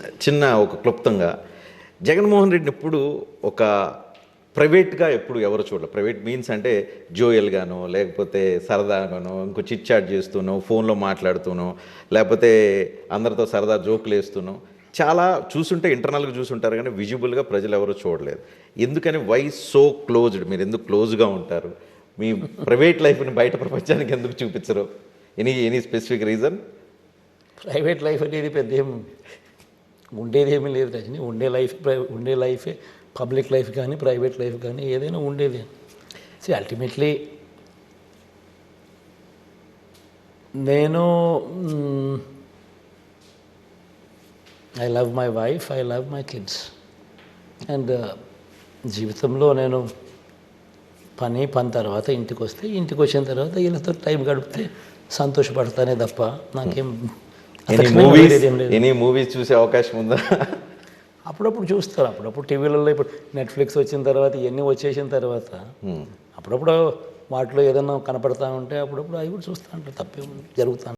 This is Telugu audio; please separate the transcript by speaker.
Speaker 1: చిన్న ఒక క్లుప్తంగా. జగన్మోహన్ రెడ్డిని ఎప్పుడు ఒక ప్రైవేట్గా ఎప్పుడు ఎవరు చూడలేదు ప్రైవేట్ మీన్స్ అంటే జోయల్ గానో లేకపోతే సరదాగానో ఇంకో చిట్ చాట్ చేస్తూనో ఫోన్లో మాట్లాడుతూనో లేకపోతే అందరితో సరదా జోకులు వేస్తూనో చాలా చూసుంటే ఇంటర్నల్గా చూసుంటారు కానీ విజిబుల్గా ప్రజలు ఎవరు చూడలేదు. ఎందుకని వై సో క్లోజ్డ్? మీరు ఎందుకు క్లోజ్గా ఉంటారు? మీ ప్రైవేట్ లైఫ్ని బయట ప్రపంచానికి ఎందుకు చూపించరు? Any any specific reason?
Speaker 2: Private life అనేది పెద్ద ఏం ఉండేది ఏమీ లేదు రజని. ఉండే లైఫ్ ఉండే లైఫే పబ్లిక్ లైఫ్ కానీ ప్రైవేట్ లైఫ్ కానీ ఏదైనా ఉండేది. సి అల్టిమేట్లీ నేను I love my wife I love my kids and జీవితంలో నేను పని పని తర్వాత ఇంటికి వస్తే ఇంటికి వచ్చిన తర్వాత వీళ్ళతో టైం గడిపితే సంతోషపడతానే తప్ప నాకేం
Speaker 1: ఎనీ మూవీస్ ఎనీ మూవీస్ చూసే అవకాశం ఉందా?
Speaker 2: అప్పుడప్పుడు చూస్తారు. అప్పుడప్పుడు టీవీలలో ఇప్పుడు నెట్ఫ్లిక్స్ వచ్చిన తర్వాత ఇవన్నీ వచ్చేసిన తర్వాత అప్పుడప్పుడు వాటిలో ఏదైనా కనపడతా ఉంటే అప్పుడప్పుడు అవి కూడా చూస్తూ ఉంటారు. తప్పేం జరుగుతా